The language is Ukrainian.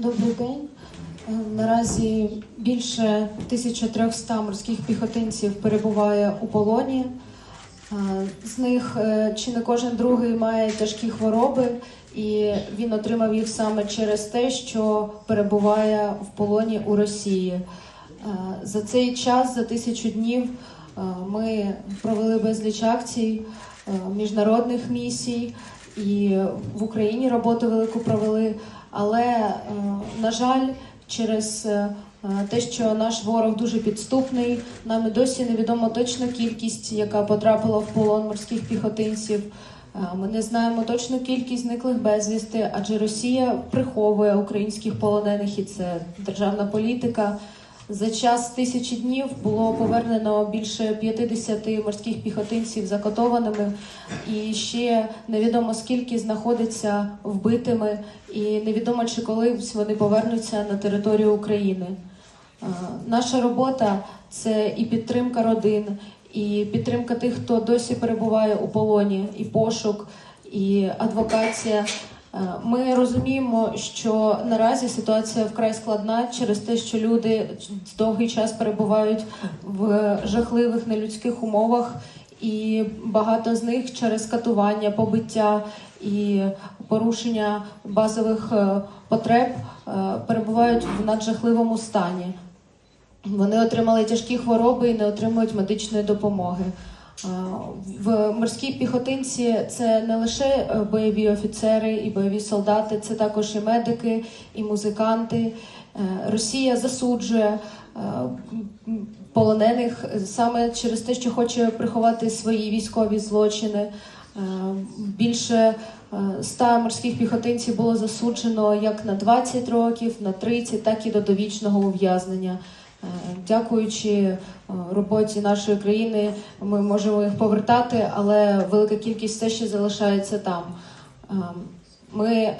Добрий день. Е, Наразі більше 1300 морських піхотинців перебуває у полоні. Е, З них е, чи не кожен другий має тяжкі хвороби, і він отримав їх саме через те, що перебуває в полоні у Росії. За цей час, за тисячу днів, ми провели безліч акцій, міжнародних місій, і в Україні роботу велику провели. Але, на жаль, через е, те, що наш ворог дуже підступний, нам досі невідомо точна кількість, яка потрапила в полон морських піхотинців. Е, Ми не знаємо точну кількість зниклих безвісти, адже Росія приховує українських полонених, і це державна політика. За час тисячі днів було повернено більше 50 морських піхотинців закатованими, і ще невідомо скільки знаходиться вбитими, і невідомо чи колись вони повернуться на територію України. Наша робота це і підтримка родин, і підтримка тих, хто досі перебуває у полоні, і пошук, і адвокація. Е, Ми розуміємо, що наразі ситуація вкрай складна через те, що люди довгий час перебувають в жахливих нелюдських умовах, і багато з них через катування, побиття і порушення базових е, потреб е, перебувають в наджахливому стані. Вони отримали тяжкі хвороби і не отримують медичної допомоги. Е, В морській піхотинці це не лише е, бойові офіцери і бойові солдати, це також і медики, і музиканти. Е, Росія засуджує полонених саме через те, що хоче приховати свої військові злочини. Більше ста морських піхотинців було засуджено як на 20 років, на 30, так і до довічного ув'язнення. Дякуючи е, роботі нашої країни, ми можемо їх повертати, але велика кількість все ще залишається там. Е, Ми